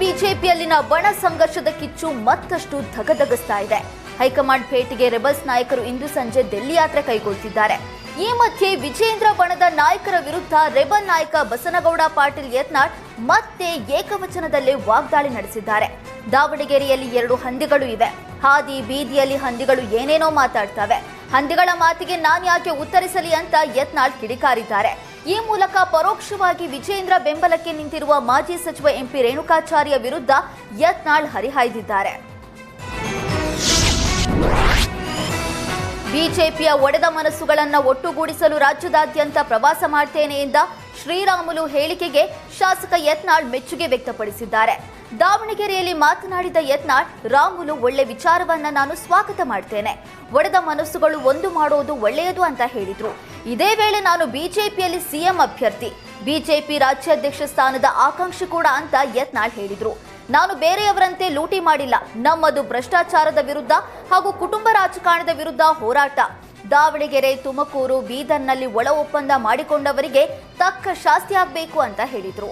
ಬಿಜೆಪಿಯಲ್ಲಿನ ಬಣ ಸಂಘರ್ಷದ ಕಿಚ್ಚು ಮತ್ತಷ್ಟು ಧಗಧಗಿಸ್ತಾ ಇದೆ. ಹೈಕಮಾಂಡ್ ಭೇಟಿಗೆ ರೆಬಲ್ಸ್ ನಾಯಕರು ಇಂದು ಸಂಜೆ ದಿಲ್ಲಿ ಯಾತ್ರೆ ಕೈಗೊಳ್ತಿದ್ದಾರೆ. ಈ ಮಧ್ಯೆ ವಿಜೇಂದ್ರ ಬಣದ ನಾಯಕರ ವಿರುದ್ಧ ರೆಬಲ್ ನಾಯಕ ಬಸನಗೌಡ, ಪಾಟೀಲ್ ಯತ್ನಾಳ್ ಮತ್ತೆ ಏಕವಚನದಲ್ಲೇ ವಾಗ್ದಾಳಿ ನಡೆಸಿದ್ದಾರೆ. ದಾವಣಗೆರೆಯಲ್ಲಿ ಎರಡು ಹಂದಿಗಳು ಇವೆ. ಹಾದಿ ಬೀದಿಯಲ್ಲಿ ಹಂದಿಗಳು ಏನೇನೋ ಮಾತಾಡ್ತವೆ. ಹಂದಿಗಳ ಮಾತಿಗೆ ನಾನು ಯಾಕೆ ಉತ್ತರಿಸಲಿ ಅಂತ ಯತ್ನಾಳ್ ಕಿಡಿಕಾರಿದ್ದಾರೆ. ಈ ಮೂಲಕ ಪರೋಕ್ಷವಾಗಿ ವಿಜೇಂದ್ರ ಬೆಂಬಲಕ್ಕೆ ನಿಂತಿರುವ ಮಾಜಿ ಸಚಿವ ಎಂಪಿ ರೇಣುಕಾಚಾರ್ಯ ವಿರುದ್ಧ ಯತ್ನಾಳ್ ಹರಿಹಾಯ್ದಿದ್ದಾರೆ. ಬಿಜೆಪಿಯ ಒಡೆದ ಮನಸ್ಸುಗಳನ್ನು ಒಟ್ಟುಗೂಡಿಸಲು ರಾಜ್ಯದಾದ್ಯಂತ ಪ್ರವಾಸ ಮಾಡ್ತೇನೆ ಎಂದ ಶ್ರೀರಾಮುಲು ಹೇಳಿಕೆಗೆ ಶಾಸಕ ಯತ್ನಾಳ್ ಮೆಚ್ಚುಗೆ ವ್ಯಕ್ತಪಡಿಸಿದ್ದಾರೆ. ದಾವಣಗೆರೆಯಲ್ಲಿ ಮಾತನಾಡಿದ ಯತ್ನಾಳ್, ರಾಮುಲು ಒಳ್ಳೆ ವಿಚಾರವನ್ನ ನಾನು ಸ್ವಾಗತ ಮಾಡ್ತೇನೆ. ಒಡೆದ ಮನಸ್ಸುಗಳು ಒಂದು ಮಾಡೋದು ಒಳ್ಳೆಯದು ಅಂತ ಹೇಳಿದ್ರು. ಇದೇ ವೇಳೆ ನಾನು ಬಿಜೆಪಿಯಲ್ಲಿ ಸಿಎಂ ಅಭ್ಯರ್ಥಿ. ಬಿಜೆಪಿ ರಾಜ್ಯಾಧ್ಯಕ್ಷ ಸ್ಥಾನದ ಆಕಾಂಕ್ಷಿ ಕೂಡ ಅಂತ ಯತ್ನಾಳ್ ಹೇಳಿದ್ರು. ನಾನು ಬೇರೆಯವರಂತೆ ಲೂಟಿ ಮಾಡಿಲ್ಲ. ನಮ್ಮದು ಭ್ರಷ್ಟಾಚಾರದ ವಿರುದ್ಧ ಹಾಗೂ ಕುಟುಂಬ ರಾಜಕಾರಣದ ವಿರುದ್ಧ ಹೋರಾಟ. ದಾವಣಗೆರೆ, ತುಮಕೂರು, ಬೀದರ್ನಲ್ಲಿ ಒಳ ಒಪ್ಪಂದ ಮಾಡಿಕೊಂಡವರಿಗೆ ತಕ್ಕ ಶಾಸ್ತಿ ಆಗಬೇಕು ಅಂತ ಹೇಳಿದರು.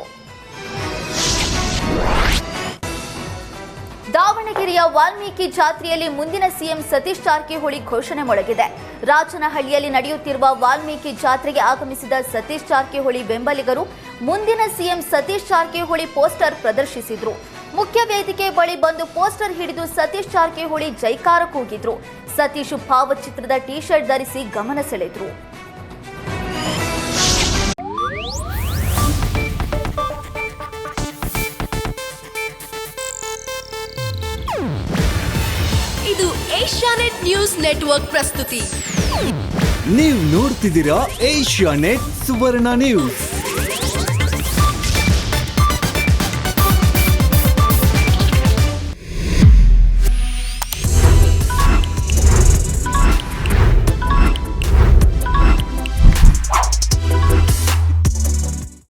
ದಾವಣಗೆರೆಯ ವಾಲ್ಮೀಕಿ ಜಾತ್ರೆಯಲ್ಲಿ ಮುಂದಿನ ಸಿಎಂ ಸತೀಶ್ ಜಾರಕಿಹೊಳಿ ಘೋಷಣೆ ಮೊಳಗಿದೆ ರಾಜನಹಳ್ಳಿಯಲ್ಲಿ ನಡೆಯುತ್ತಿರುವ ವಾಲ್ಮೀಕಿ ಜಾತ್ರೆಗೆ ಆಗಮಿಸಿದ ಸತೀಶ್ ಜಾರಕಿಹೊಳಿ ಬೆಂಬಲಿಗರು ಮುಂದಿನ ಸಿಎಂ ಸತೀಶ್ ಜಾರಕಿಹೊಳಿ ಪೋಸ್ಟರ್ ಪ್ರದರ್ಶಿಸಿದ್ರು. ಮುಖ್ಯ ವೇದಿಕೆ ಬಳಿ ಬಂದು ಪೋಸ್ಟರ್ ಹಿಡಿದು ಸತೀಶ್ ಜಾರಕಿಹೊಳಿ ಜೈಕಾರ ಕೂಗಿದ್ರು ಸತೀಶ್ ಭಾವಚಿತ್ರದ ಟಿ ಶರ್ಟ್ ಧರಿಸಿ ಗಮನ ಸೆಳೆದ್ರು. ಇದು ಏಷ್ಯಾನೆಟ್ ನ್ಯೂಸ್ ನೆಟ್ವರ್ಕ್ ಪ್ರಸ್ತುತಿ. ನೀವು ನೋಡ್ತಿದ್ದೀರಾ ಏಷ್ಯಾನೆಟ್ ಸುವರ್ಣ ನ್ಯೂಸ್.